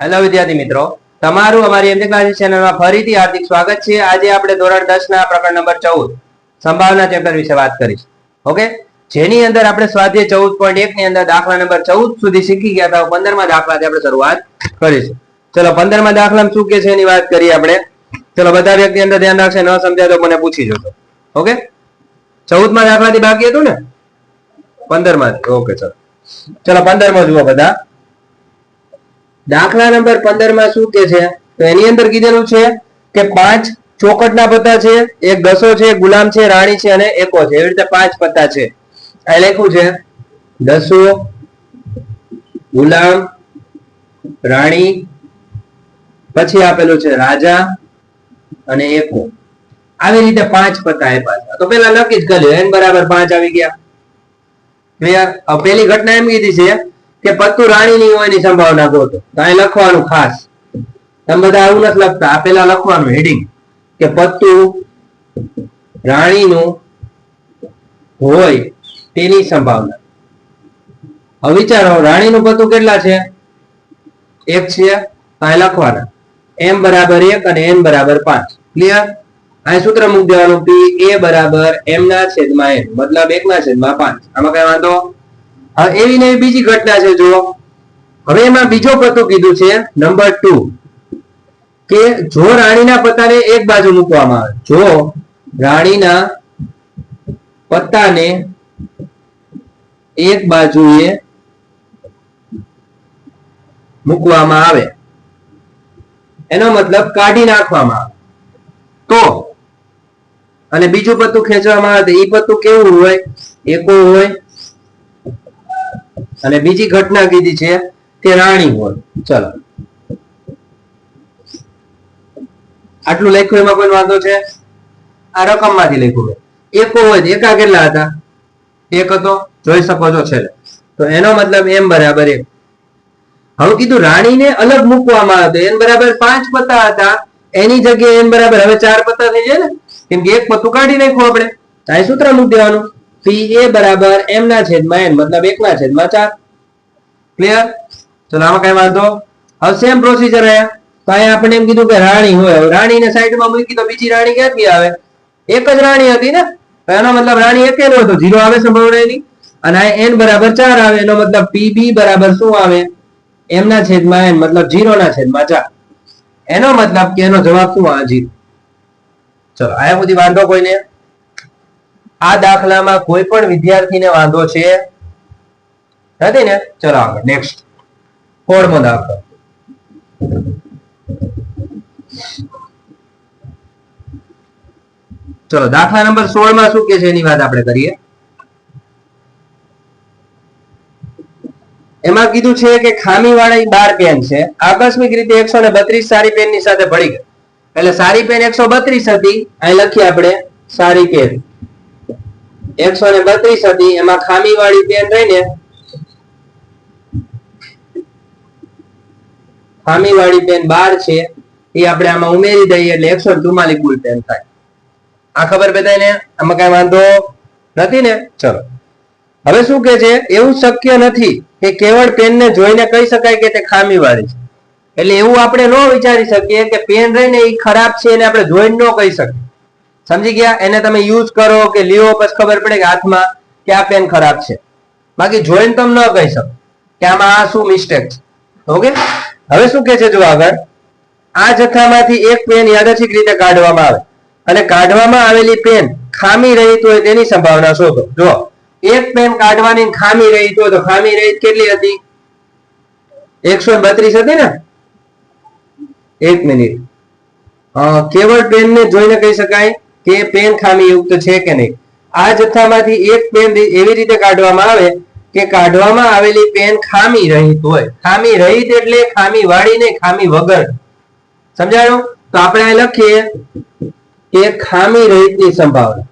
Hello વિદ્યાર્થી મિત્રો. તમારું અમારી એમજી ક્લાસીસ ચેનલમાં ફરીથી હાર્દિક સ્વાગત છે. આજે આપણે ધોરણ દસ ના પ્રકરણ નંબર ચૌદ, સંભાવના ચેપ્ટર વિશે વાત કરીશ. ઓકે જેની અંદર આપણે સ્વાધ્યાય 14.1 ની અંદર દાખલા નંબર ચૌદ સુધી શીખી ગયા હતા. 15 માં દાખલાથી આપણે શરૂઆત કરીશું. ચલો 15 માં દાખલામાં શું કે છે એની વાત કરીએ આપણે. ચલો, બધા વ્યક્તિ અંદર ધ્યાન રાખશે, ન સમજાય તો મને પૂછી જશો ઓકે 14 માં દાખલાથી બાકી હતું ને? 15 માં ઓકે ચલો. ચલો 15 માં જુઓ બધા. દાખલા નંબર પંદરમાં શું કે છે? તો એની અંદર કીધેલું છે કે પાંચ ચોકટના પત્તા છે, એક દસો છે ગુલામ છે, રાણી છે અને એકો છે. એવી રીતે પાંચ પત્તા છે. આ લખ્યું છે દસો ગુલામ, રાણી, પછી આપેલું છે રાજા અને એકો આવી રીતે પાંચ પત્તા આપ્યા છે. તો પેલા નક્કી જ કર્યું એન બરાબર પાંચ આવી ગયા. ક્લિયર? પેલી ઘટના એમ કીધી છે કે પત્તુ રાણીની હોય સંભાવના ગોતો તો અહીં લખવાનું ખાસ. તમે બધા આવું નથી લખતા. આ લખવાનું હેડિંગ કે પત્તુ રાણીનું હોય તેની સંભાવના. હવે વિચારો, રાણીનું પત્તું કેટલા છે? એક છે. અહીં લખવાના. એમ બરાબર એક અને એન બરાબર પાંચ. ક્લિયર અહીં સૂત્ર મૂકી દેવાનું. પી એ બરાબર એમ ના છેદમાં એન મતલબ એક ના છેદમાં પાંચ. આમાં કઈ વાંધો? હવે એવી ને બીજી ઘટના છે, જુઓ. હવે એમાં બીજો પત્તું કીધું છે નંબર ટુ કે જો રાણીના પત્તાને એક બાજુ મૂકવામાં આવે. જો રાણીના પત્તાને એક બાજુએ મૂકવામાં આવે. એનો મતલબ કાઢી નાખવામાં આવે. તો, અને બીજું પત્તું ખેંચવામાં આવે તો એ પત્તું કેવું હોય? એકો હોય અને બીજી ઘટના કીધી છે કે રાણી હોય. ચલો. આટલું લખ્યું એમાં કોઈ વાંધો છે? આ રકમમાંથી લખ્યું એક હોય એકા કેટલા હતા? એક હતો? જોઈ શકો છો છેલ્લે. તો એનો મતલબ એમ બરાબર એક હવે કીધું રાણીને અલગ મૂકવામાં આવે એન બરાબર પાંચ પત્તા હતા. એની જગ્યાએ એન બરાબર હવે ચાર પત્તા થઈ જાય ને? કેમ કે એક પત્તું કાઢી નાખ્યું આપણે. ત્યાં સૂત્ર મૂકી દેવાનું. પી એ બરાબર એમ ના છેદમાં એન મતલબ એક ના છેદમાં ચાર. ક્લિયર તો આમાં કઈ વાંધો? હવે સેમ પ્રોસીજર અહીંયા. તો અહીંયા આપણે એમ કીધું કે રાણી હોય. રાણીને સાઈડમાં મૂકી તો બીજી રાણી ક્યાંથી આવે? એક જ રાણી હતી ને? એનો મતલબ રાણી એકેલો હતો. ઝીરો આવે સંભાવના એની. અને આ એન બરાબર ચાર આવે. એનો મતલબ પીબી બરાબર શું આવે? એમના છેદમાં એન મતલબ ઝીરો ના છેદમાં ચાર. એનો મતલબ કે એનો જવાબ શું આ જીરો ચલો આયા સુધી વાંધો કોઈને? આ દાખલામાં કોઈ પણ વિદ્યાર્થીને વાંધો છે? નથી ને? ચલો આગળ નેક્સ્ટ કોડમો દાખલો. ચલો, દાખલા નંબર સોળમાં શું કે છે? એની વાત આપણે કરીએ. એમાં કીધું છે કે ખામી વાળી બાર પેન છે. આકસ્મિક રીતે એકસો ને બત્રીસ સારી પેનની સાથે ભળી ગઈ. એટલે સારી પેન એકસો બત્રીસ હતી. અહીં લખીએ આપણે, સારી પેન. એકસો ને બત્રીસ હતી. એમાં ખામી વાળી પેન રહીને ખામી વાળી પેન બાર છે. એ આપણે આમાં ઉમેરી દઈએ એટલે એકસો ચુમ્માલીસ કુલ પેન થાય. આ ખબર બધાને આમાં કઈ વાંધો નથી ને? ચલો. હવે શું કે છે? એવું શક્ય નથી કે કેવળ પેનને જોઈને કહી શકાય કે તે ખામી વાળી છે. એટલે એવું આપણે ન વિચારી શકીએ કે પેન રહીને એ ખરાબ છે એને આપણે જોઈને ન કહી શકીએ. સમજી ગયા? એને તમે યુઝ કરો કે લ્યો પછી ખબર પડે કે હાથમાં કે આ પેન ખરાબ છે. બાકી જોઈને તમે ન કહી શકો. કે આમાં આ શું મિસ્ટેક છે? ઓકે હવે શું કે છે જો આગળ. આ જથ્થામાંથી એક પેન યાદચ્છિક રીતે કાઢવામાં આવે. અને કાઢવામાં આવેલી પેન ખામી રહિત હોય તેની સંભાવના શોધો. જો એક પેન કાઢવાની ખામી રહિત હોય તો ખામી રહિત કેટલી હતી? એકસો બત્રીસ હતી ને? એક મિનિટ. કેવળ પેનને જોઈને કહી શકાય? કે પેન ખામીયુક્ત છે કે નહીં? આ જથ્થામાંથી એક પેન એવી રીતે કાઢવામાં આવે કે કાઢવામાં આવેલી પેન ખામી રહિત હોય. ખામી રહિત એટલે ખામી વાળી ને ખામી વગર. સમજાયું? તો આપણે લખીએ કે ખામી રહિતની સંભાવના.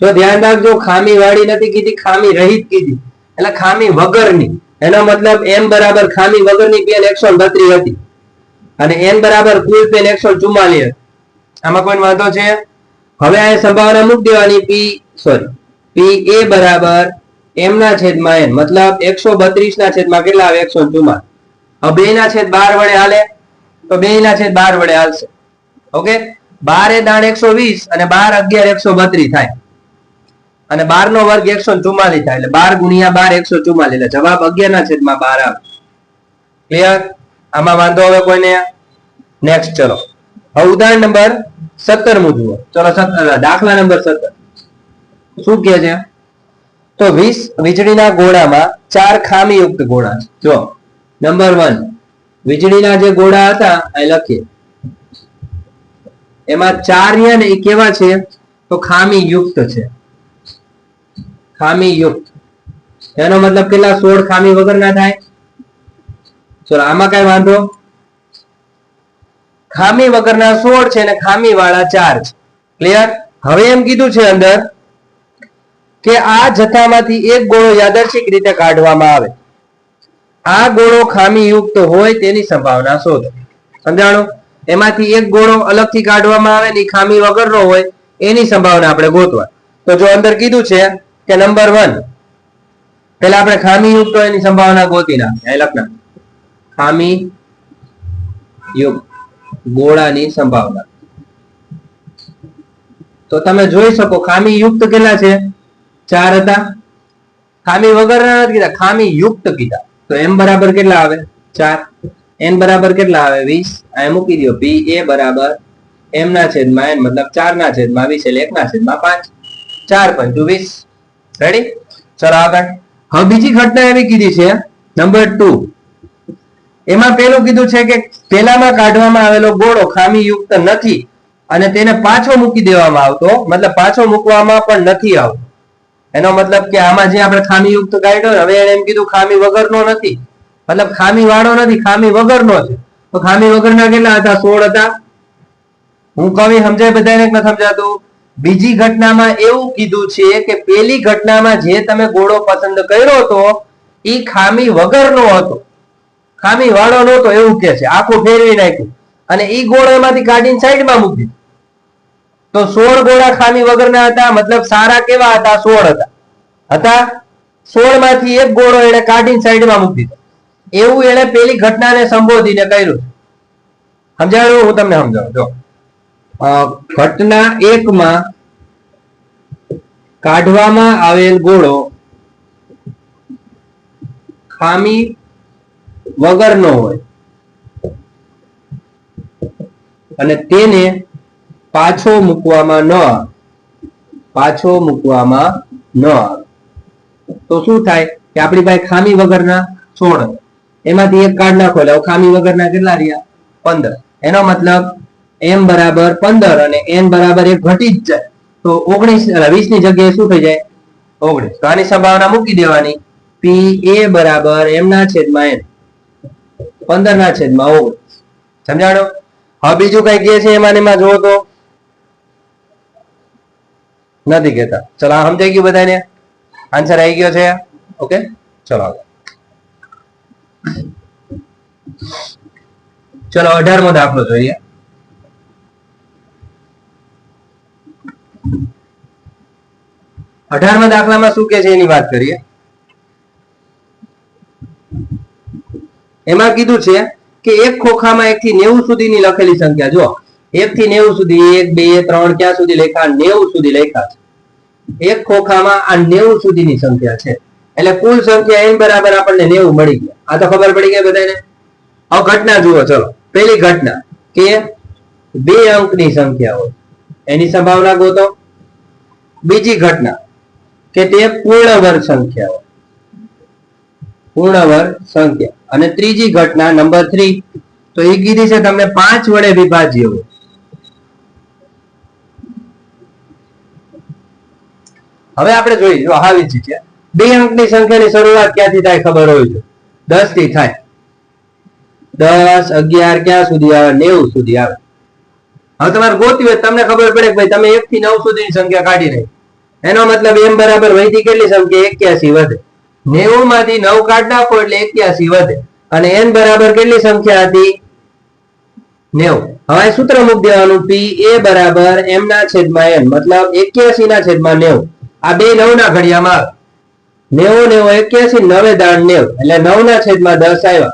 જો ધ્યાન રાખજો, ખામી વાળી નથી કીધી, ખામી રહિત કીધી. એટલે ખામી વગરની. એનો મતલબ એમ બરાબર ખામી વગરની પેન એકસો બત્રીસ હતી. અને એન બરાબર કુલ પેન એકસો ચુમ્માલીસ આમાં કોઈ વાંધો છે? હવે આ સંભાવના મૂકી દેવાની પી સોરી પી એ બરાબર એમ ના છેદમાં એન મતલબ એકસો બત્રીસ ના છેદમાં કેટલા આવે? એકસો ચુમ્મા હવે બે ના છેદ બાર વડે હાલે? તો બે ના છેદ બાર વડે હાલશે. ઓકે બાર એ દાણ એકસો વીસ અને બાર અગિયાર એકસો બત્રીસ થાય. અને બાર નો વર્ગ એકસો ચુમ્માલીસ થાય. એટલે બાર ગુણ્યા બાર એકસો ચુમ્માલીસ એટલે જવાબ અગિયાર ના છેદમાં બાર આવે. ક્લિયર આમાં વાંધો હવે કોઈને? નેક્સ્ટ ચલો. હવે ઉદાહરણ નંબર સત્તર મુ જુઓ. ચલો સત્તર, દાખલા નંબર સત્તર. શું કે છે? તો વીસ વીજળીના ગોળામાં ચાર ખામીયુક્ત ગોળા છે. જો, નંબર વન, વીજળીના જે ગોળા હતા એ લખીએ. એમાં ચાર રહ્યા ને એ કેવા છે? તો ખામી યુક્ત છે. ખામી યુક્ત એનો મતલબ કેટલા? સોળ ખામી વગર ના થાય. ચલો, આમાં કઈ વાંધો ખામી વગરના સોળ છે અને ખામી વાળા ચાર છે. ક્લિયર હવે એમ કીધું છે અંદર કે આ જથ્થામાંથી એક ગોળો યાદર્શિક રીતે કાઢવામાં આવે. આ ગોળો ખામીયુક્ત હોય તેની સંભાવના શોધો. સમજાણો? એમાંથી એક ગોળો અલગથી કાઢવામાં આવે ને ખામી વગરનો હોય એની સંભાવના આપણે ગોતવા. તો જો અંદર કીધું છે કે નંબર વન પેલા આપણે ખામીયુક્ત હોય એની સંભાવના ગોતી નાખીએ. લખના ખામી યુક્ત ગોળાની સંભાવના. તો તમે જોઈ શકો, ખામી યુક્ત કેટલા છે? ચાર હતા. ખામી વગરના નથી કીધા, ખામી યુક્ત કીધા. તો એમ બરાબર કેટલા આવે? ચાર. એન બરાબર કેટલા આવે? વીસ. આ મૂકી દો પી એ બરાબર એમ ના છેદમાં એન, મતલબ ચાર ના છેદમાં વીસ એટલે એક ના છેદમાં પાંચ. ચાર પંચુ વીસ. રેડી ચલો આગળ હવે બીજી ઘટના એવી કીધી છે. નંબર ટુ એમાં પેલું કીધું છે કે પેલામાં કાઢવામાં આવેલો ગોળો ખામી યુક્ત નથી અને તેને પાછો મૂકી દેવામાં આવતો, મતલબ પાછો મૂકવામાં પણ નથી આવતો. એનો મતલબ કે આમાં જે આપણે ખામી યુક્ત કાઢ્યો હવે એને એમ કીધું ખામી વગરનો નથી. મતલબ ખામી વાળો નથી, ખામી વગરનો છે. તો ખામી વગરના કેટલા હતા? સોળ હતા. હું કવિ સમજાય બધાને નથી સમજાતું? બીજી ઘટનામાં એવું કીધું છે કે પેલી ઘટનામાં જે તમે ગોળો પસંદ કર્યો હતો એ ખામી વગરનો હતો. ખામી વાળો નહોતો, એવું કે છે. આખું ફેરવી નાખ્યું. અને ઈ ગોળો એમાંથી કાઢીને સાઈડમાં મૂકી. તો સોળ ગોળા ખામી વગરના હતા, મતલબ સારા કેવા હતા? સોળ હતા. હતા? સોળમાંથી એક ગોળો એને કાઢીને સાઈડમાં મૂકી એવું એને પેલી ઘટનાને સંબોધીને કર્યું. સમજાયું? હું તમને સમજાવું. જો. ઘટના એકમાં કાઢવામાં આવેલ ગોળો ખામી વગરનો હોય. અને તેને પાછો મૂકવામાં ન આવે. પાછો મૂકવામાં ન આવે. તો શું થાય કે આપણી પાસે ખામી વગરના સોળ એમાંથી એક કાર્ડ નાખો એટલે ખામી વગરના કેટલા રહ્યા? પંદર. એનો મતલબ એમ બરાબર પંદર અને એન બરાબર એક ઘટી જ જાય. તો ઓગણીસ વીસની જગ્યાએ શું થઈ જાય? ઓગણીસ. તો આની સંભાવના મૂકી દેવાની. પી એ બરાબર એમના છેદમાં એન પંદર ના છેદમાં ઓગણીસ સમજાણો? હવે બીજું કઈ કે છે એમાં એમાં જોવો તો. નથી કહેતા. ચલો, આ સમજાઈ ગયું બધાને? આન્સર આવી ગયો છે? ઓકે ચલો આગળ ચલો, અઢારમો દાખલો જોઈએ. અઢારમા દાખલામાં શું કે છે એની વાત કરીએ? એમાં કીધું છે કે એક ખોખામાં એક થી નેવું સુધીની લખેલી સંખ્યા જો એક થી નેવું સુધી, એક, બે, ત્રણ, ક્યાં સુધી લેખા નેવું સુધી લેખા છે. એક ખોખામાં આ નેવું સુધીની સંખ્યા છે. એટલે કુલ સંખ્યા એન બરાબર આપણને નેવું મળી ગયા. આ તો ખબર પડી ગઈ બધાને? હવે ઘટના જુઓ, ચલો. પેલી ઘટના કે બે અંકની સંખ્યા હોય. એની સંભાવના ગોતો. બીજી ઘટના કે તે પૂર્ણ વર્ગ સંખ્યા હોય. પૂર્ણ સંખ્યા. અને ત્રીજી ઘટના, નંબર થ્રી. તો એ કીધી છે તમને પાંચ વડે વિભાજ્ય. હવે આપણે જોઈએ, જો આવી જ છે બે અંકની સંખ્યાની શરૂઆત ક્યાંથી થાય ખબર હોય છે? દસથી થાય. દસ, અગિયાર ક્યાં સુધી આવે? નેવું સુધી આવે. હવે તમારે ગોતવી હોય તમને ખબર પડે કે ભાઈ તમે એક થી નવ સુધીની સંખ્યા કાઢી રહી એનો મતલબ એમ બરાબર વહીથી કેટલી સંખ્યા? એક્યાસી વધે. નેવું માંથી નવ કાઢ નાખો એટલે એક્યાસી વધે. અને એન બરાબર કેટલી સંખ્યા હતી? નેવું. હવે સૂત્ર મૂકી દેવાનું પી એ બરાબર એમ છેદમાં એન મતલબ એક્યાસી ના છેદમાં નેવું. આ બે નવ ના ઘડિયામાં આવે. નેવું નેવું, એક્યાસી, નવે દાણ નેવું. એટલે નવ ના છેદમાં દસ આવ્યા.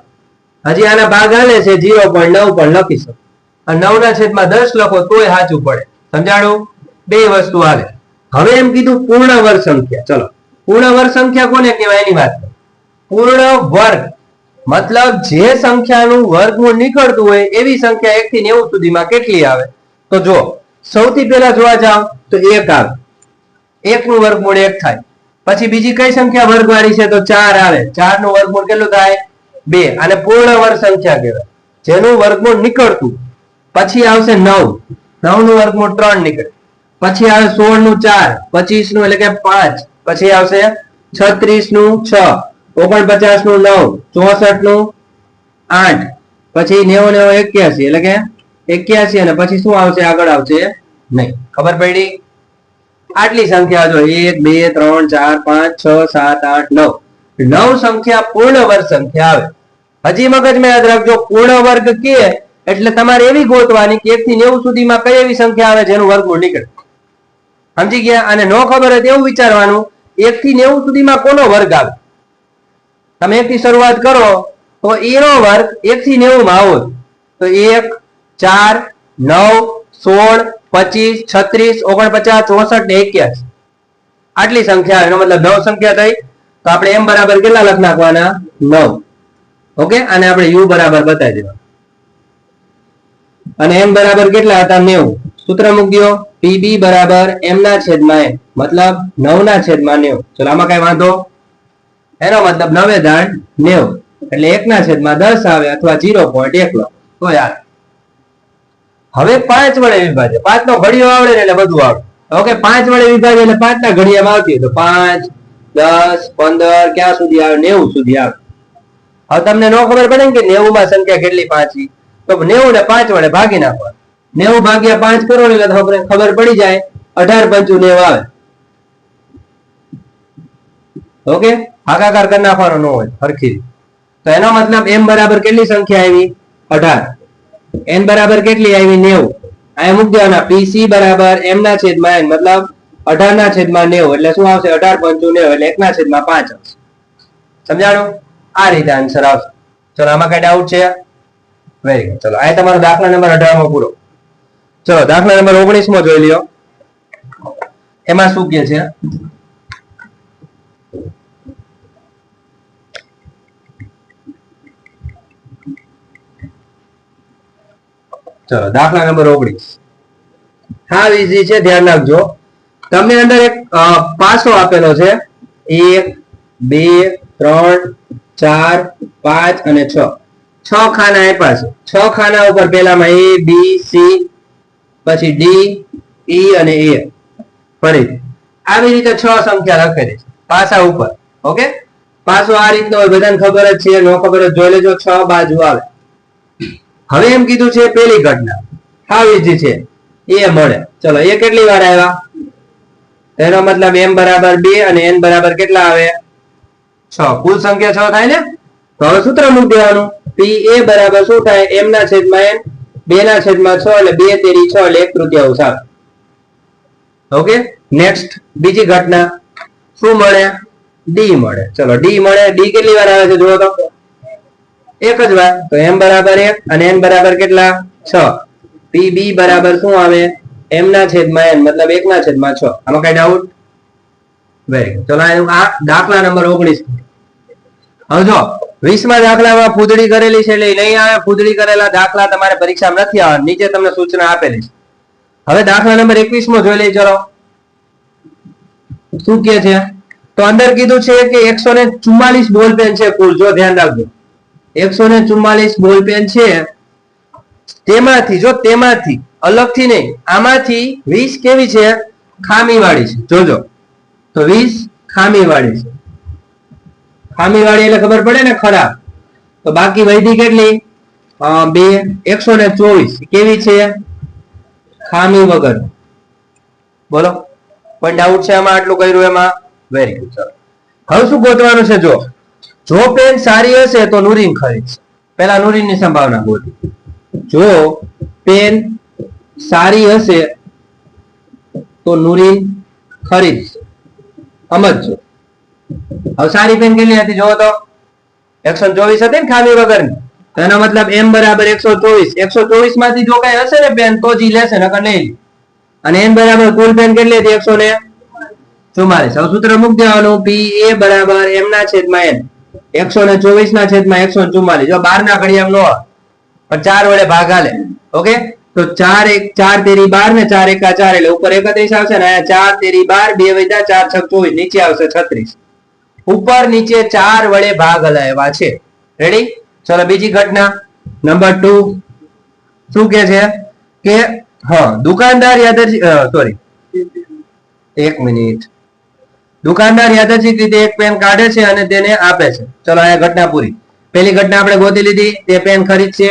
હજી આના ભાગ હાલે છે જીરો પોઈન્ટ નવ પણ લખી શકો. અને નવ ના છેદમાં દસ લખો તોય સાચું પડે. સમજાણું? બે વસ્તુ આવે હવે એમ કીધું પૂર્ણ વર્ષ સંખ્યા. ચલો. પૂર્ણ વર્ગ સંખ્યા કોને કહેવાય? એની વાત પૂર્ણ વર્ગ મતલબ જે સંખ્યાનું વર્ગમૂળ નીકળતું હોય એવી સંખ્યા એક થી નેવું સુધીમાં કેટલી આવે? તો જો સૌથી પહેલા જોવા જાવ તો એક આવે. એક નું વર્ગમૂળ એક થાય. પછી બીજી કઈ સંખ્યા વર્ગવાળી છે? તો ચાર આવે. ચારનું વર્ગમૂળ કેટલું થાય? બે. અને પૂર્ણ વર્ગ સંખ્યા કહેવાય. જેનું વર્ગમૂળ નીકળતું. પછી આવશે નવ. નવનું વર્ગમૂળ ત્રણ નીકળે. પછી આવે સોળનું ચાર. પચીસનું એટલે કે પાંચ. પછી આવશે છત્રીસનું છ ઓગણપચાસનું નવ ચોસઠનું આઠ, પછી નેવું નેવું એક્યાસી, એટલે કે એક્યાસી અને પછી શું આવશે? આગળ આવશે નહીં. ખબર પડી? આટલી સંખ્યા જો એક, બે, ત્રણ, ચાર, પાંચ, છ, સાત, આઠ, નવ. નવ સંખ્યા પૂર્ણ વર્ગ સંખ્યા આવે. હજી મગજમાં યાદ રાખજો પૂર્ણ વર્ગ કે એટલે તમારે એવી ગોતવાની કે એક થી નેવું સુધીમાં કઈ એવી સંખ્યા આવે જેનું વર્ગમૂળ નીકળે? સમજી ગયા? અને નો ખબર હોય તેવું વિચારવાનું એક થી નેવું સુધીમાં કોનો વર્ગ આવે? તમે એક થી શરૂઆત કરો, તો એનો વર્ગ એક થી નેવું માં આવો તો એક, ચાર, નવ, સોળ, પચીસ, છત્રીસ, ઓગણપચાસ, ચોસઠ ને એક્યાસી. આટલી સંખ્યા એનો મતલબ નવ સંખ્યા થઈ, તો આપણે એમ બરાબર કેટલા લખ નાખવાના? નવ. ઓકે? અને આપણે યુ બરાબર બતાવી દેવા અને એમ બરાબર કેટલા હતા? નેવું. સૂત્ર મૂકી દો. પીબી બરાબર એમ ના છેદમાં એમ, મતલબ નવ ના છેદમાં નેવું. ચલો, આમાં કઈ વાંધો? એનો મતલબ નવે દાણ નેવું. એટલે એક ના છેદમાં દસ આવે અથવા જીરો પોઈન્ટ એક લો તો યાર હવે પાંચ વડે વિભાજે પાંચ નો ઘડિયો આવડે ને એટલે બધું આવડે. ઓકે, પાંચ વડે વિભાજે એટલે પાંચ ના ઘડિયામાં આવતી તો પાંચ, દસ, પંદર, ક્યાં સુધી આવે? નેવું સુધી આવે. હવે તમને નો ખબર પડે ને કે નેવું માં સંખ્યા કેટલી પાંચી? તો નેવું ને પાંચ વડે ભાગી નાખવા નેવું ભાગ્યા પાંચ કરો એટલે ખબર ખબર પડી જાય, અઢાર પંચુ નેવું આવે. ઓકે? હાકાકાર કરી નાખવાનો ન હોય હરખી તો એનો મતલબ એમ બરાબર કેટલી સંખ્યા આવી? અઢાર. એન બરાબર કેટલી આવી? નેવું. અહીંયા મૂકી દેવાના. પીસી બરાબર એમ ના છેદમાં એન મતલબ અઢાર ના છેદમાં નેવું. એટલે શું આવશે? અઢાર પંચુ નેવું. એટલે એક ના છેદમાં પાંચ આવશે. સમજાણો? આ રીતે આન્સર આવશે. ચલો, આમાં કઈ ડાઉટ છે? વેરી ગુડ ચલો આ તમારો દાખલા નંબર અઢારમાં પૂરો. ચલો, દાખલા નંબર ઓગણીસમાં જોઈ લ્યો. એમાં શું કે છે? ચલો, દાખલા નંબર ઓગણીસ. હા ઈઝી છે, ધ્યાન રાખજો. તમને અંદર એક પાસો આપેલો છે. એક, બે, ત્રણ, ચાર, પાંચ અને છ. છ ખાના આપ્યા છે. છ ખાના ઉપર પેલામાં એ બી સી પછી ડી ઈ અને એ ફરીથી આવી રીતે છ સંખ્યા લખેલી છે. પાસા ઉપર. ઓકે? પાસો આ રીતનો હોય, બધાને ખબર જ છે. નો ખબર જ જોઈ લેજો, છ બાજુ આવે. હવે એમ કીધું છે પેલી ઘટના. હાવ ઈઝી છે એ મળે. ચલો, એ કેટલી વાર આવ્યા? એનો મતલબ એમ બરાબર બે અને એન બરાબર કેટલા આવે? છ. કુલ સંખ્યા છ થાય ને? તો હવે સૂત્ર મૂકી દેવાનું. પી એ બરાબર શું થાય? એમના છેદમાં એન બે ના છેદમાં છ એટલે બે તેરી છ એટલે એક તૃતીયાંશ આવે ઓકે નેક્સ્ટ બીજી ઘટના. શું મળે? ડી મળે. ચલો ડી મળે. ડી કેટલી વાર આવે છે જુઓ તો? એક જ વાર. તો એમ બરાબર એક અને એન બરાબર કેટલા? છ. પી બી બરાબર શું આવે? એમ ના છેદમાં એન મતલબ એક ના છેદમાં છ. આમાં કઈ ડાઉટ વેરી ગુડ ચલો, આ દાખલા નંબર ઓગણીસ. હવે જો, વીસમાં દાખલામાં ફૂદડી કરેલી છે એટલે નહીં આવે, ફૂદડી કરેલા દાખલા તમારે પરીક્ષામાં નથી આવવા નીચે તમને સૂચના આપેલી છે. હવે દાખલા નંબર એકવીસમાં જોઈ લઈ ચલો શું કે છે? તો અંદર કીધું છે કે એકસો ને ચુમ્માલીસ બોલ પેન છે કુલ, જો ધ્યાન રાખજો. એકસો ને ચુમ્માલીસ બોલ પેન છે તેમાંથી, જો તેમાંથી, અલગથી નહીં, આમાંથી વીસ કેવી છે? ખામી વાળી છે. જોજો. તો વીસ ખામી વાળી છે. ખામી વાળી એટલે ખબર પડે ને ખરાબ તો બાકી વૈધી કેટલી? બે, એકસો ને ચોવીસ. કેવી છે? ખામી વગર. બોલો. કોઈ ડાઉટ છે આમાં આટલું કર્યું એમાં? વેરી ગુડ ચલો હવે શું ગોતવાનું છે જો? જો પેન સારી હશે તો નુરીન ખરીદશે પેલા નુરીનની સંભાવના ગોતી. જો પેન સારી હશે તો નુરીન ખરીદશે સમજજો. હવે સારી પેન કેટલી હતી જોવો તો? એકસો ચોવીસ હતી ને ખાલી વગરની? એનો મતલબ એમ બરાબર એકસો ચોવીસ. એકસો ચોવીસમાંથી જો કઈ હશે ને પેન, તો જી લેશે, નકર નહીં અને એમ બરાબર કુલ પેન કેટલી હતી? એકસો ને ચુમ્માલીસ હવે સૂત્ર મૂકી દેવાનું પી એ બરાબર એમ ના છેદમાં એન એકસો ને ચોવીસ ના છેદમાં એકસો ચુમ્માલીસ જો બાર ના ઘડિયામ નો પણ ચાર વડે ભાગ હાલે. ઓકે? તો ચાર એક, ચાર તેરી બાર ને ચાર એકા ચાર એટલે ઉપર એકત્રીસ આવશે ને અહીંયા ચાર તેરી બાર, બે વૈદા ચાર છ ચોવીસ. નીચે આવશે છત્રીસ. ઉપર નીચે ચાર વડે ભાગ હલાવ્યા છે. રેડી ચલો બીજી ઘટના. નંબર ટુ શું કે છે? કે, હા, દુકાનદાર યાદરજી સોરી એક મિનિટ. દુકાનદાર યાદર્શિક રીતે એક પેન કાઢે છે અને તેને આપે છે. ચલો આ ઘટના પૂરી. પેલી ઘટના આપણે ગોતી લીધી. તે પેન ખરીદશે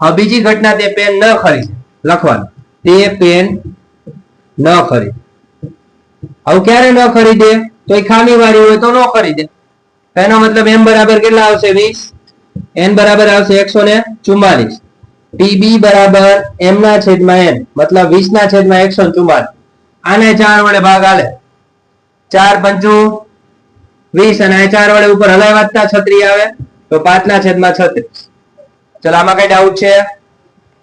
હવે બીજી ઘટના તે પેન ન ખરીદે. લખવાનું. તે પેન ન ખરીદ. હવે ક્યારે ન ખરીદે? તો એ ખામી વાળી હોય તો ન ખરીદે એનો મતલબ એમ બરાબર કેટલા આવશે? વીસ. એન બરાબર આવશે એકસો ને ચુમ્માલીસ પીબી બરાબર એમ ના છેદમાં એન. મતલબ વીસ ના છેદમાં એકસો ચુમ્માલીસ આને ચાર વડે ભાગ આલે. ચાર પંચુ વીસ અને ચાર વડે ઉપર હલાય વાંચતા છત્રી આવે, તો પાંચ ના છેદમાં છત્રીસ. ચલો, આમાં કઈ ડાઉટ છે?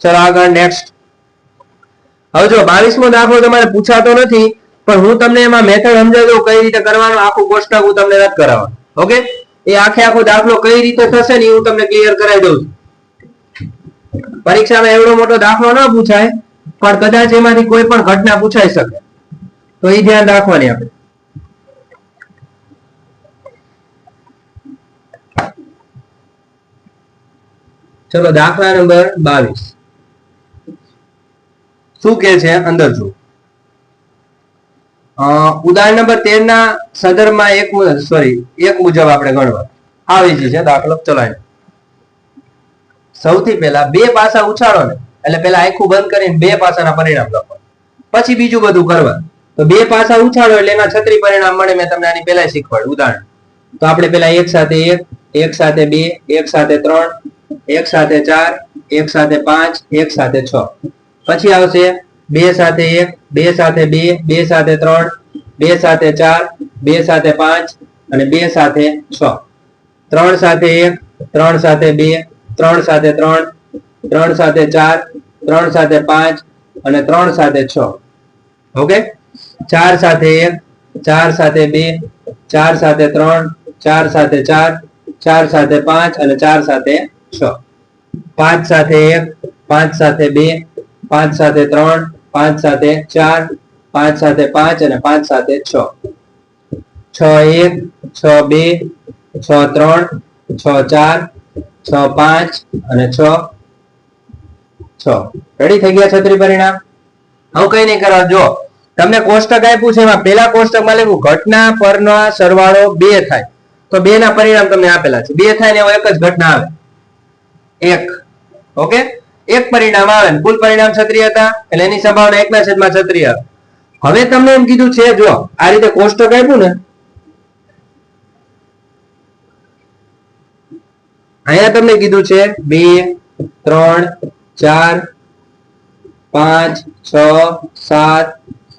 ચલો આગળ નેક્સ્ટ હવે જો બાવીસમો દાખલો તમારે પૂછાતો નથી પણ હું તમને એમાં મેથડ સમજાવી દઉં કઈ રીતે કરવાનું, આખું કોષ્ટક હું તમને રદ કરાવવાનું. ઓકે એ આખે આખો દાખલો કઈ રીતે થશે ને હું તમને ક્લિયર કરાવી દઉં છું. પરીક્ષામાં એવડો મોટો દાખલો ન પૂછાય, પણ કદાચ એમાંથી કોઈ પણ ઘટના પૂછાઈ શકે. તો એ ધ્યાન રાખવાની આપણે. ચલો દાખલા નંબર બાવીસ. શું કે છે? અંદર જો ઉદાહરણ નંબર તેર ના સદરમાં એક સોરી એક મુજબ આપણે ગણવા. આવી જ દાખલો ચલાવી સૌથી પહેલા બે પાસા ઉછાળો ને, એટલે પેલા આખું બંધ કરીને બે પાસાના પરિણામ લખો. પછી બીજું બધું કરવા. તો બે પાસા ઉછાળો એટલે એના છત્રી પરિણામ મળે, મેં તમને આની પહેલા શીખવાડ્યું, ઉદાહરણ. તો આપણે પેલા એક સાથે એક એક સાથે બે, એક સાથે ત્રણ, એક સાથે ચાર, એક સાથે પાંચ, એક સાથે છ. પછી આવશે બે સાથે એક, બે સાથે બે બે સાથે ત્રણ, બે સાથે ચાર, બે સાથે પાંચ અને બે સાથે છ. ત્રણ સાથે એક, ત્રણ સાથે બે, ત્રણ સાથે ત્રણ ત્રણ સાથે ચાર, ત્રણ સાથે પાંચ અને ત્રણ સાથે છ. ઓકે ચાર સાથે એક, ચાર સાથે બે, ચાર સાથે ત્રણ, ચાર સાથે ચાર ચાર સાથે પાંચ અને ચાર સાથે છ. પાંચ સાથે એક, પાંચ સાથે બે, પાંચ સાથે ત્રણ પાંચ સાથે ચાર, પાંચ સાથે પાંચ અને પાંચ સાથે છ. છ એક, છ બે, છ ત્રણ, છ ચાર, છ પાંચ અને છ છ. રેડી થઈ ગયા છત્રી પરિણામ? હવે કઈ નહીં કરવા જો તમને કોષ્ટક આપ્યું છે, એમાં પેલા કોષ્ટકમાં લખ્યું, ઘટના પરનો સરવાળો બે થાય. તો બે ના પરિણામ તમને આપેલા છે. બે થાય ને એક જ ઘટના આવે. એક. ઓકે? એક પરિણામ આવે કુલ પરિણામ ક્ષત્રિય હતા એટલે એની સંભાવના એકના છેદમાં ક્ષત્રિય હવે તમને એમ કીધું છે, જો આ રીતે કોષ્ટક આપ્યું ને, અહીંયા તમને કીધું છે, બે, ત્રણ, ચાર, પાંચ, છ, સાત,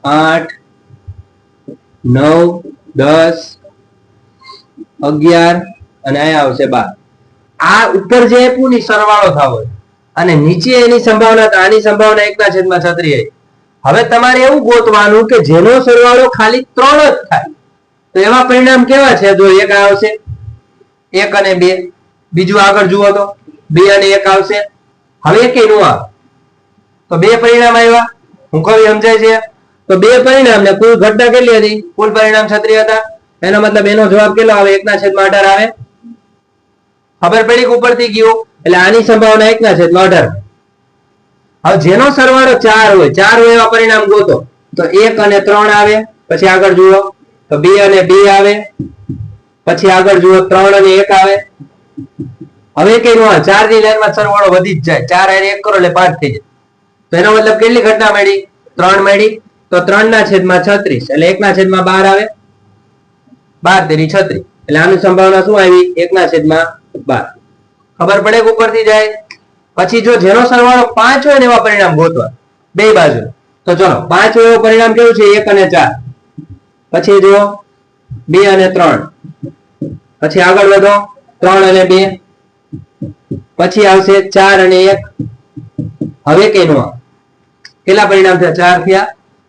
આઠ, નવ, દસ, અગિયાર અને અહીંયા આવશે બાર. આ ઉપર જે આપ્યું ને સરવાળો થવો અને નીચે એની સંભાવના તો આની સંભાવના એકના છેદમાં છત્રી આવી હવે તમારે એવું ગોતવાનું કે જેનો સરવાળો ખાલી ત્રણ જ થાય. તો એવા પરિણામ કેવા છે જો એક આવશે, એક અને બે. બીજું આગળ જુઓ તો, બે અને એક આવશે. હવે એક એનું આવે. તો બે પરિણામ આવ્યા. હું કહું સમજાય છે? તો બે પરિણામ ને કુલ ઘટના કેટલી હતી? કુલ પરિણામ છત્રી હતા. એનો મતલબ એનો જવાબ કેટલો આવે? એકના છેદમાં અઢાર આવે. ખબર પડી ઉપરથી ગયું? એટલે આની સંભાવના એકના છેદમાં અઢાર. હવે જેનો સરવાળો ચાર હોય ચાર હોય એવા પરિણામ ગોતો. તો એક અને ત્રણ આવે, પછી આગળ જુઓ. તો બે અને બે આવે, પછી આગળ જુઓ, ત્રણ અને એક આવે. હવે કઈ નો ચારની લાઈનમાં સરવાળો વધી જ જાય. ચાર અને એક કરો એટલે પાંચ થઈ જાય. તો એનો મતલબ કેટલી ઘટના મળી? ત્રણ મળી. તો ત્રણ ના છેદમાં છત્રીસ, એટલે એક ના છેદમાં બાર આવે. બાર તેરી છત્રીસ. એટલે આની સંભાવના શું આવી? એક ના છેદમાં બાર. ખબર પડે ઉપરથી જાય? પછી જો જેનો સરવાળો પાંચ હોય ને એવા પરિણામ ગોતવા. બે બાજુ. તો ચલો, પાંચ હોય એવું પરિણામ કેવું છે? એક અને ચાર. પછી જો બે અને ત્રણ. પછી આગળ વધો. ત્રણ અને બે. પછી આવશે ચાર અને એક. હવે કેનો કેટલા પરિણામ થયા? ચાર થયા.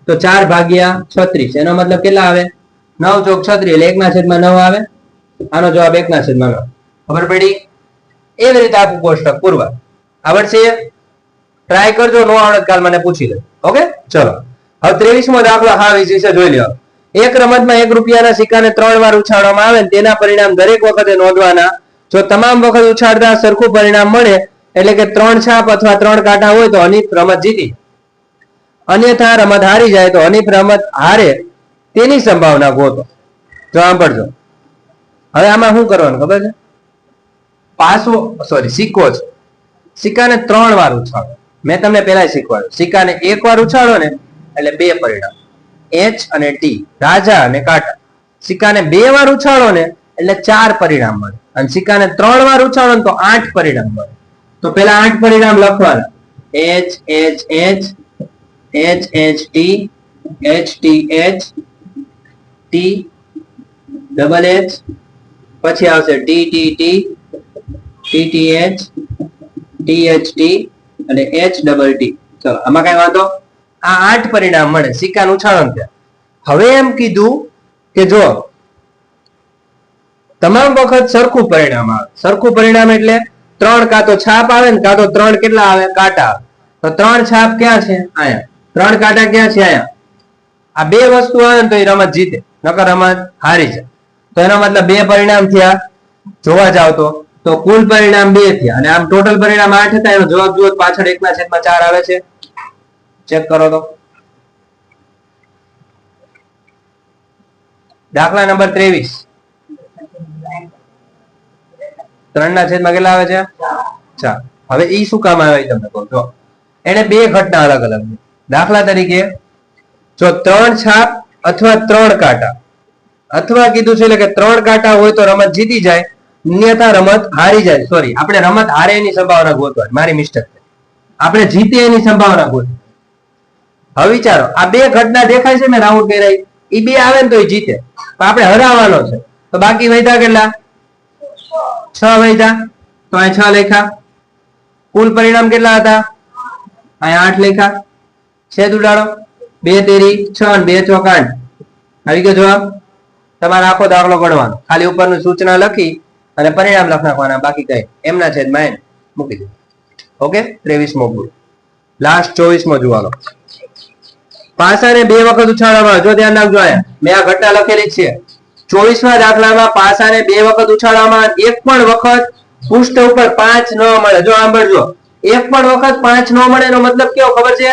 તો ચાર ભાગ્યા છત્રીસ. એનો મતલબ કેટલા આવે? નવ ચોક છત્રીસ. એટલે એકના છેદમાં નવ આવે. આનો જવાબ એકના છેદમાં નવ. ખબર પડી? એવી રીતે આખું કોષ્ટક પૂરવા. આવડશે ટ્રાય કરજો, નો આવડત કાલ મને પૂછી લે. ઓકે ચલો. હવે ત્રેવીસમો દાખલો હા વિશે જોઈ લ્યો. એક રમતમાં એક રૂપિયાના સિક્કાને ત્રણ વાર ઉછાળવામાં આવે તેના પરિણામ દરેક વખતે નોંધવાના. જો તમામ વખત ઉછાળતા સરખું પરિણામ મળે, એટલે કે ત્રણ છાપ અથવા ત્રણ કાંટા હોય તો અનિત રમત જીતી. અન્યથા રમત હારી જાય તો અનિત રમત હારે તેની સંભાવના ગોતો. જો સાંભળજો. હવે આમાં શું કરવાનું ખબર છે? પાસો સોરી સિક્કો છે સિક્કાને ત્રણ વાર ઉછાળો. મેં તમને પહેલા શીખવાડ્યું. સિક્કાને એક વાર ઉછાળો ને, એટલે બે પરિણામ. એચ અને ટી રાજા અને કાંટા. સિક્કાને બે વાર ઉછાળો ને, એટલે ચાર પરિણામ મળે. અને સિક્કાને ત્રણ વાર ઉછાળો ને, તો આઠ પરિણામ મળે. તો પેલા આઠ પરિણામ લખવાના. H H H H H T H T H T double H પછી આવશે T T T T T H T H T અને એચ ડબલ ટી ચલો, આમાં કઈ વાંધો? આ આઠ પરિણામ મળે, સિક્કાનું ઉછાળન થયા હવે એમ કીધું કે જો, તમામ વખત સરખું પરિણામ આવે. સરખું પરિણામ એટલે ત્રણ કાં તો છાપ આવે ને કાં તો ત્રણ કેટલા આવે? કાંટા તો ત્રણ છાપ ક્યાં છે? અહીંયા. ત્રણ કાંટા ક્યાં છે? અહીંયા. આ બે વસ્તુ આવે ને તો એ રમત જીતે. નકર રમત હારી જાય. તો એનો મતલબ બે પરિણામ થયા. જોવા જાવ તો. તો કુલ પરિણામ બે થયા. અને આમ ટોટલ પરિણામ આઠ હતા એનો જવાબ જુઓ પાછળ એકના છેદમાં ચાર આવે છે. ચેક કરો તો. દાખલા નંબર ત્રેવીસ. ત્રણ ના છેદમાં કેટલા આવે છે? ચાર. હવે ઈ શું કામ આવે એ તમને કહું? જો. એને બે ઘટના અલગ અલગ છે. દાખલા તરીકે, જો ત્રણ છાપ અથવા ત્રણ કાંટા. અથવા કીધું છે એટલે કે ત્રણ કાંટા હોય તો રમત જીતી જાય. અન્યથા રમત હારી જાય. સોરી આપણે રમત હારે એની સંભાવના ગોતવાની. મારી મિસ્ટેક આપણે જીતે એની સંભાવના ગોતવી હવે વિચારો, આ બે ઘટના દેખાય છે મેં રાઉન્ડ પહેરાય એ બે આવે ને તો એ જીતે. પણ આપણે હરાવવાનો છે. તો બાકી વૈધા કેટલા? છ વૈધા તો અહીં છ લેખા. કુલ પરિણામ કેટલા હતા? અહીં આઠ લેખા. છે ઉડાડો. બે તેરી, છ બે ચોક આઠ આવી ગયો જવાબ? તમારે આખો દાખલો ગણવાનો. ખાલી ઉપરની સૂચના લખી અને પરિણામ લખ નાખવાના બાકી કઈ. એમના છેદમાં એમ મૂકી દો ઓકે? ત્રેવીસમો ગુણ લાસ્ટ ચોવીસમો જોવાનો પાસાને બે વખત ઉછાળવામાં જો ધ્યાન રાખજો આયા. મેં આ ઘટના લખેલી છે. ચોવીસમાં દાખલામાં પાસાને બે વખત ઉછાળવામાં એક પણ વખત પૃષ્ઠ ઉપર પાંચ ન મળે. જો સાંભળજો. એક પણ વખત પાંચ ન મળે એનો મતલબ કેવો ખબર છે?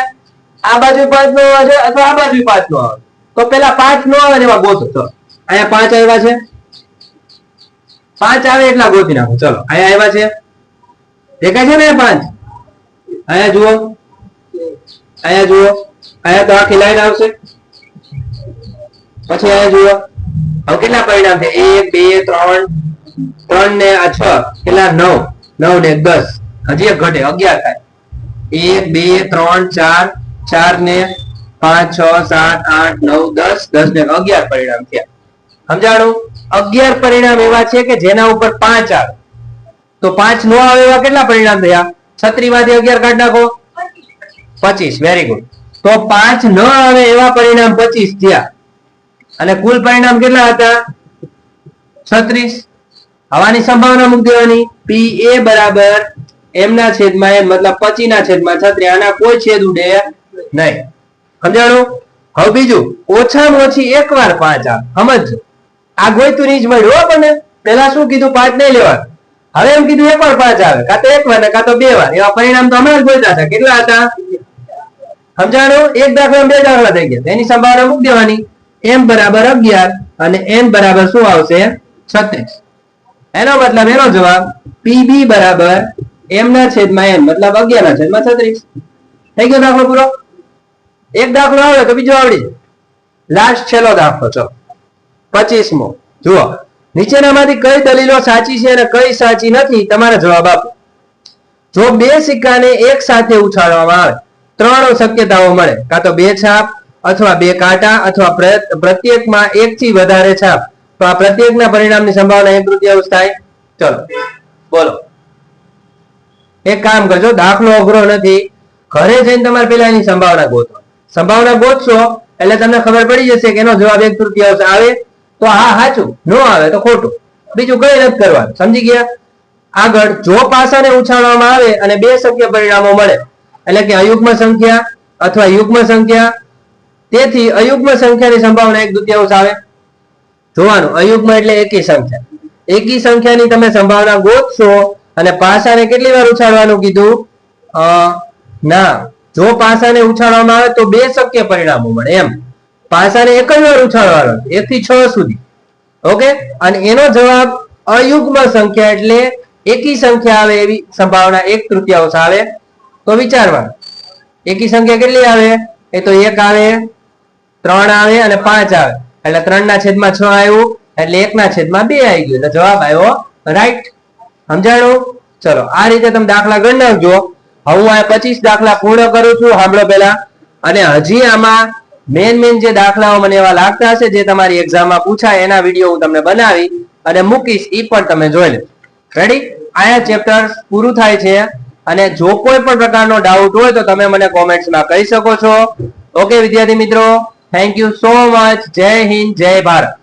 આ બાજુ પાંચ નો આવે અથવા આ બાજુ પાંચ નો આવે. તો પેલા પાંચ નો આવે એમાં ગોતો અહીંયા પાંચ આવ્યા છે. પાંચ આવે એટલા ગોતી નાખો. ચલો, અહીંયા આવ્યા છે. દેખાય છે ને પાંચ? અહીંયા જુઓ. અહીંયા જુઓ. અહીંયા તો આખી લાઈન આવશે. પછી અહીંયા જુઓ. હવે કેટલા પરિણામ છે? એક, બે, ત્રણ ત્રણ ને આ છ. કેટલા? નવ. નવ ને દસ. હજી એક ઘટે. અગિયાર થાય. એક, બે, ત્રણ, ચાર. ચાર ને પાંચ, છ, સાત, આઠ, નવ, દસ. દસ ને અગિયાર પરિણામ થયા. સમજાણું? અગિયાર પરિણામ એવા છે કે જેના ઉપર પાંચ આવે. તો પાંચ નો આવે એવા કેટલા પરિણામ થયા? છત્રી માંથી અગિયાર કાઢ નાખો. પચીસ. વેરી ગુડ તો પાંચ ન આવે એવા પરિણામ પચીસ થયા. અને કુલ પરિણામ કેટલા હતા? છત્રીસ. હવાની સંભાવના મૂકી દેવાની. પી એ બરાબર એમના છેદમાં એમ મતલબ પચી ના છેદમાં છત્રી. આના કોઈ છેદ ઉડે નહીં. સમજાણું? હવે બીજું. ઓછામાં ઓછી એક વાર પાંચ આ સમજજો. આ ગોઈતું નહીં જ મળ્યું આપણને પેલા શું કીધું? પાંચ નહીં લેવા. હવે એમ કીધું એ પણ પાંચ આવે. કાં તો એક વાર કાં તો બે વાર. એવા પરિણામ તો હમણાં જ બોલતા હતા. કેટલા હતા? સમજાણું? એક દાખલા બે દાખલા થઈ ગયા. એની સંભાવના મૂકી દેવાની. એમ બરાબર અગિયાર અને એન બરાબર શું આવશે? છત્રીસ. એનો મતલબ, એનો જવાબ પીબી બરાબર એમ ના છેદમાં એન મતલબ અગિયાર ના છેદમાં છત્રીસ. થઈ ગયો દાખલો પૂરો? એક દાખલો આવે તો બીજો આવડી જાય. લાસ્ટ છેલ્લો દાખલો. ચલો. પચીસમો. જુઓ, નીચેનામાંથી કઈ દલીલો સાચી છે અને કઈ સાચી નથી, તમારે જવાબ આપો. જો બે સિક્કાને એક સાથે ઉછાળવામાં આવે, ત્રણ શક્યતાઓ મળે, કાં તો બે છાપ અથવા બે કાંટા અથવા પ્રત્યેકમાં એક થી વધારે છાપ. તો આ પ્રત્યેકના પરિણામની સંભાવના એક તૃતીયાંશ થાય. ચલો, બોલો. એક કામ કરજો, દાખલો અઘરો નથી. ઘરે જઈને તમારે પેલા એની સંભાવના ગોતો સંભાવના ગોતશો એટલે તમને ખબર પડી જશે કે એનો જવાબ એક તૃતીયાંશ આવે. તો હા સાચું નો આવે તો ખોટું. બીજું કઈ નથી કરવાનું. સમજી ગયા? આગળ જો પાસાને ઉછાળવામાં આવે અને બે શક્ય પરિણામો મળે, એટલે કે અયુગ્મ સંખ્યા અથવા યુગ્મ સંખ્યા, તેથી અયુગ્મ સંખ્યાની સંભાવના એક તૃતીયાંશ આવે. જોવાનું, અયુગ્મ એટલે એકી સંખ્યા. એકી સંખ્યાની તમે સંભાવના ગોતશો અને પાસાને કેટલી વાર ઉછાળવાનું કીધું? ના. જો પાસાને ઉછાળવામાં આવે તો બે શક્ય પરિણામો મળે એમ. પાસાને એક જ વાર ઉછાળવાનો, એક થી છ સુધી. ઓકે? અને એનો જવાબ અયુગ્મ સંખ્યા એટલે એકી સંખ્યા આવે એવી સંભાવના એક તૃતીયાંશ આવે. તો વિચારવા એકી સંખ્યા કેટલી આવે? એ તો એક આવે, ત્રણ આવે અને પાંચ આવે. એટલે ત્રણ ના છેદમાં છ આવ્યું, એટલે એક ના છેદમાં બે આવી ગયું. એટલે જવાબ આવ્યો રાઈટ સમજાણું? ચલો, આ રીતે તમે દાખલા ગણાવજો હું આ પચીસ દાખલા પૂર્ણ કરું છું, સાંભળો પેલા અને હજી આમાં મેન મેન જે દાખલાઓ મને એવા લાગતા હશે જે તમારી એક્ઝામમાં પૂછાય, એના વીડિયો હું તમને બનાવી અને મૂકીશ એ પણ તમે જોઈ લે રેડી આયા ચેપ્ટર પૂરું થાય છે અને જો કોઈ પણ પ્રકારનો ડાઉટ હોય તો તમે મને કોમેન્ટ્સમાં કહી શકો છો. ઓકે વિદ્યાર્થી મિત્રો થેન્ક યુ સો મચ જય હિન્દ, જય ભારત.